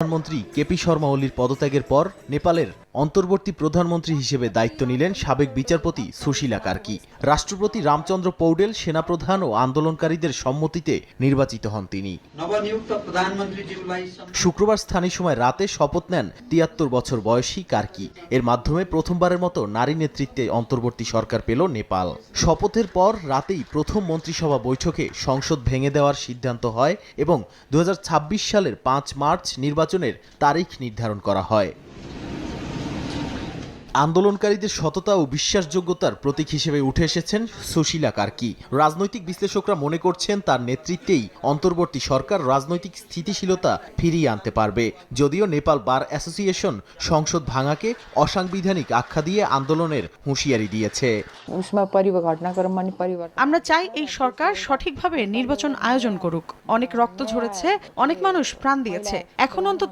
প্রধানমন্ত্রী কেপি শর্মা ওলির পদত্যাগের পর নেপালের অন্তর্বর্তী প্রধানমন্ত্রী হিসেবে দায়িত্ব নিলেন সাবেক বিচারপতি সুশীলা কার্কি। রাষ্ট্রপতি রামচন্দ্র পৌডেল সেনাপ্রধান ও আন্দোলনকারীদের সম্মতিতে নির্বাচিত হন তিনি। শুক্রবার স্থানীয় সময় রাতে শপথ নেন তিয়াত্তর বছর বয়সী কার্কি। এর মাধ্যমে প্রথমবারের মতো নারী নেতৃত্বে অন্তর্বর্তী সরকার পেল নেপাল। শপথের পর রাতেই প্রথম মন্ত্রিসভা বৈঠকে সংসদ ভেঙে দেওয়ার সিদ্ধান্ত হয় এবং দু হাজার ছাব্বিশ সালের পাঁচ মার্চ নির্বাচনের তারিখ নির্ধারণ করা হয়। আন্দোলনকারীদের সততা ও বিশ্বাসযোগ্যতার প্রতীক হিসেবে উঠে এসেছেন সুশীলা কার্কি। রাজনৈতিক বিশ্লেষকরা মনে করছেন তার নেতৃত্বেই অন্তর্বর্তী সরকার রাজনৈতিক স্থিতিশীলতা ফিরিয়ে আনতে পারবে। যদিও নেপাল বার অ্যাসোসিয়েশন সংসদ ভাঙাকে অসাংবিধানিক আখ্যা দিয়ে আন্দোলনের হুঁশিয়ারি দিয়েছে। আমরা চাই এই সরকার সঠিকভাবে নির্বাচন আয়োজন করুক। অনেক রক্ত ঝরেছে অনেক মানুষ প্রাণ দিয়েছে। এখন অন্তত